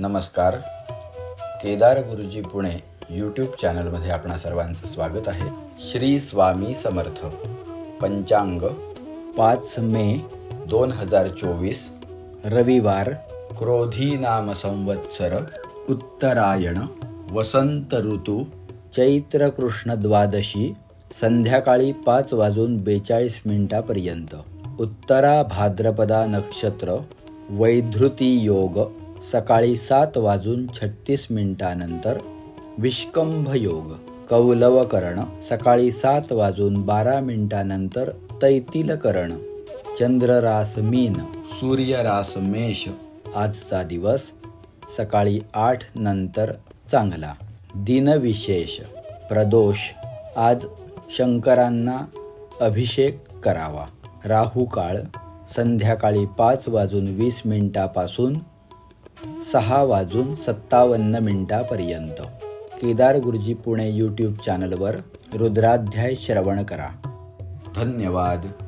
नमस्कार. केदार गुरुजी पुणे यूट्यूब चॅनलमध्ये आपणा सर्वांचं स्वागत आहे. श्री स्वामी समर्थ. पंचांग पाच मे दोन हजार चोवीस रविवार क्रोधी नाम संवत्सर उत्तरायण वसंत ऋतू चैत्र कृष्ण द्वादशी संध्याकाळी पाच वाजून बेचाळीस मिनिटापर्यंत उत्तरा भाद्रपदा नक्षत्र वैधृती योग सकाळी सात वाजून छत्तीस मिनिटानंतर विष्कंभ योग कौलवकरण सकाळी सात वाजून बारा मिनिटानंतर तैतिलकरण चंद्ररास मीन सूर्यरास मेष आजचा दिवस सकाळी आठ नंतर चांगला. दिनविशेष प्रदोष आज शंकरांना अभिषेक करावा. राहू काळ संध्याकाळी पाच वाजून वीस मिनिटापासून सहा वाजून सत्तावन्न मिनिटापर्यंत. केदार गुरुजी पुणे यूट्यूब चॅनलवर रुद्राध्याय श्रवण करा. धन्यवाद.